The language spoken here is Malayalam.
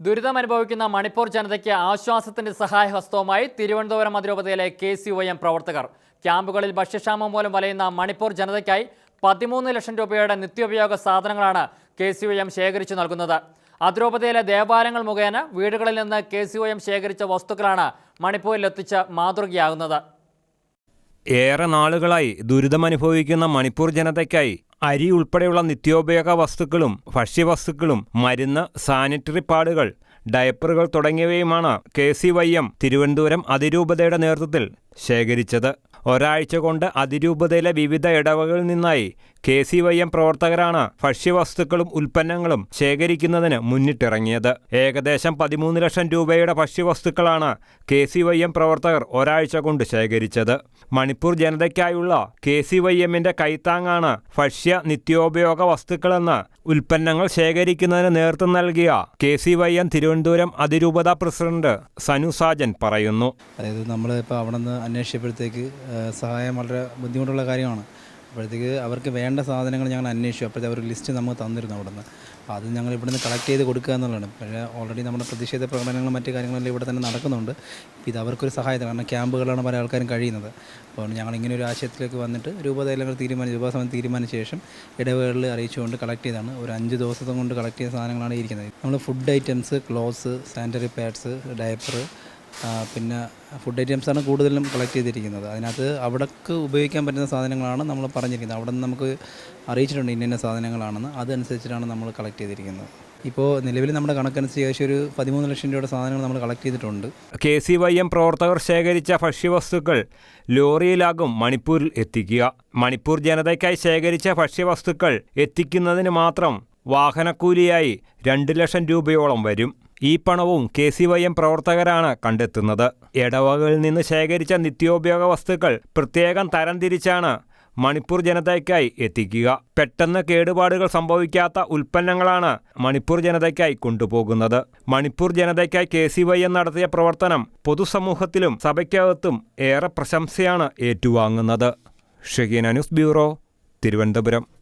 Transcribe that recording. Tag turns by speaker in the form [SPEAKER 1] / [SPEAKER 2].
[SPEAKER 1] ദുരിതമനുഭവിക്കുന്ന മണിപ്പൂർ ജനതയ്ക്ക് ആശ്വാസത്തിന്റെ സഹായഹസ്തവുമായി തിരുവനന്തപുരം അതിരൂപതയിലെ കെ സി ഒ എം പ്രവർത്തകർ. ക്യാമ്പുകളിൽ ഭക്ഷ്യക്ഷാമം മൂലം വലയുന്ന മണിപ്പൂർ ജനതയ്ക്കായി പതിമൂന്ന് ലക്ഷം രൂപയുടെ നിത്യോപയോഗ സാധനങ്ങളാണ് കെ സി ഒ എം ശേഖരിച്ചു നൽകുന്നത്. അതിരൂപതയിലെ ദേവാലയങ്ങൾ മുഖേന വീടുകളിൽ നിന്ന് കെ സി ഒ എം ശേഖരിച്ച വസ്തുക്കളാണ് മണിപ്പൂരിലെത്തിച്ച് മാതൃകയാകുന്നത്.
[SPEAKER 2] ഏറെ നാളുകളായി ദുരിതമനുഭവിക്കുന്ന മണിപ്പൂർ ജനതയ്ക്കായി അരി ഉൾപ്പെടെയുള്ള നിത്യോപയോഗ വസ്തുക്കളും ഭക്ഷ്യവസ്തുക്കളും മരുന്ന് സാനിറ്ററി പാഡുകൾ ഡയപ്പറുകൾ തുടങ്ങിയവയുമാണ് K C Y M Thiruvananthapuram അതിരൂപതയുടെ നേതൃത്വത്തിൽ ശേഖരിച്ചത്. ഒരാഴ്ച കൊണ്ട് അതിരൂപതയിലെ വിവിധ ഇടവകളിൽ നിന്നായി കെ സി വൈ എം പ്രവർത്തകരാണ് ഭക്ഷ്യവസ്തുക്കളും ഉൽപ്പന്നങ്ങളും ശേഖരിക്കുന്നതിന് മുന്നിട്ടിറങ്ങിയത്. ഏകദേശം പതിമൂന്ന് ലക്ഷം രൂപയുടെ ഭക്ഷ്യവസ്തുക്കളാണ് കെ സി വൈ എം പ്രവർത്തകർ ഒരാഴ്ച കൊണ്ട് ശേഖരിച്ചത്. മണിപ്പൂർ ജനതയ്ക്കായുള്ള കെ സി വൈ എമ്മിന്റെ കൈത്താങ്ങാണ് ഭക്ഷ്യ നിത്യോപയോഗ വസ്തുക്കളെന്ന് ഉൽപ്പന്നങ്ങൾ ശേഖരിക്കുന്നതിന് നേതൃത്വം നൽകിയ K C Y M Thiruvananthapuram അതിരൂപത പ്രസിഡന്റ് സനു സാജൻ പറയുന്നു.
[SPEAKER 3] അതായത് നമ്മൾ ഇപ്പോൾ അവിടെ നിന്ന് അന്വേഷിച്ചപ്പോഴത്തേക്ക് സഹായം വളരെ ബുദ്ധിമുട്ടുള്ള കാര്യമാണ്. അപ്പോഴത്തേക്ക് അവർക്ക് വേണ്ട സാധനങ്ങൾ ഞങ്ങൾ അന്വേഷിച്ചു. അപ്പോഴത്തെ അവർ ലിസ്റ്റ് നമുക്ക് തന്നിരുന്നു അവിടെ നിന്ന് അപ്പോൾ അത് ഞങ്ങൾ ഇവിടെ നിന്ന് കളക്ട് ചെയ്ത് കൊടുക്കുക എന്നുള്ളതാണ്. പക്ഷേ ഓൾറെഡി നമ്മുടെ പ്രതിഷേധ പ്രകടനങ്ങളും മറ്റു കാര്യങ്ങളെല്ലാം ഇവിടെ തന്നെ നടക്കുന്നുണ്ട്. ഇത് അവർക്കൊരു സഹായത്തിന് കാരണം ക്യാമ്പുകളാണ് പല ആൾക്കാരും കഴിയുന്നത്. അപ്പോൾ ഞങ്ങൾ ഇങ്ങനെ ഒരു ആശയത്തിലേക്ക് വന്നിട്ട് രൂപതയിലങ്ങൾ തീരുമാനിച്ചു രൂപസമയം തീരുമാനിച്ച ശേഷം ഇടവേളയിൽ അറിയിച്ചുകൊണ്ട് കളക്ട് ചെയ്താണ് ഒരു അഞ്ച് ദിവസം കൊണ്ട് കളക്ട് ചെയ്ത സാധനങ്ങളാണ് ഇരിക്കുന്നത്. നമ്മൾ food items clothes sanitary pads diaper പിന്നെ ഫുഡ് ഐറ്റംസാണ് കൂടുതലും കളക്ട് ചെയ്തിരിക്കുന്നത്. അതിനകത്ത് അവിടേക്ക് ഉപയോഗിക്കാൻ പറ്റുന്ന സാധനങ്ങളാണ് നമ്മൾ പറഞ്ഞിരിക്കുന്നത്. അവിടെ നിന്ന് നമുക്ക് അറിയിച്ചിട്ടുണ്ട് ഇന്ന സാധനങ്ങളാണെന്ന്. അതനുസരിച്ചിട്ടാണ് നമ്മൾ കളക്ട് ചെയ്തിരിക്കുന്നത്. ഇപ്പോൾ നിലവിൽ നമ്മുടെ കണക്കനുസരിച്ച് ഏകദേശം ഒരു പതിമൂന്ന് ലക്ഷം രൂപയുടെ സാധനങ്ങൾ നമ്മൾ കളക്ട് ചെയ്തിട്ടുണ്ട്.
[SPEAKER 2] കെ സി വൈ എം പ്രവർത്തകർ ശേഖരിച്ച ഭക്ഷ്യവസ്തുക്കൾ ലോറിയിലാകും മണിപ്പൂരിൽ എത്തിക്കുക. മണിപ്പൂർ ജനതയ്ക്കായി ശേഖരിച്ച ഭക്ഷ്യവസ്തുക്കൾ എത്തിക്കുന്നതിന് മാത്രം വാഹനക്കൂലിയായി രണ്ട് ലക്ഷം രൂപയോളം വരും. ഈ പണവും കെ സി വൈ എം പ്രവർത്തകരാണ് കണ്ടെത്തുന്നത്. ഇടവകകളിൽ നിന്ന് ശേഖരിച്ച നിത്യോപയോഗ വസ്തുക്കൾ പ്രത്യേകം തരംതിരിച്ചാണ് മണിപ്പൂർ ജനതയ്ക്കായി എത്തിക്കുക. പെട്ടെന്ന് കേടുപാടുകൾ സംഭവിക്കാത്ത ഉൽപ്പന്നങ്ങളാണ് മണിപ്പൂർ ജനതയ്ക്കായി കൊണ്ടുപോകുന്നത്. മണിപ്പൂർ ജനതയ്ക്കായി കെ സി വൈ എം നടത്തിയ പ്രവർത്തനം പൊതുസമൂഹത്തിലും സഭയ്ക്കകത്തും ഏറെ പ്രശംസയാണ് ഏറ്റുവാങ്ങുന്നത്. Shaheena news bureau Thiruvananthapuram.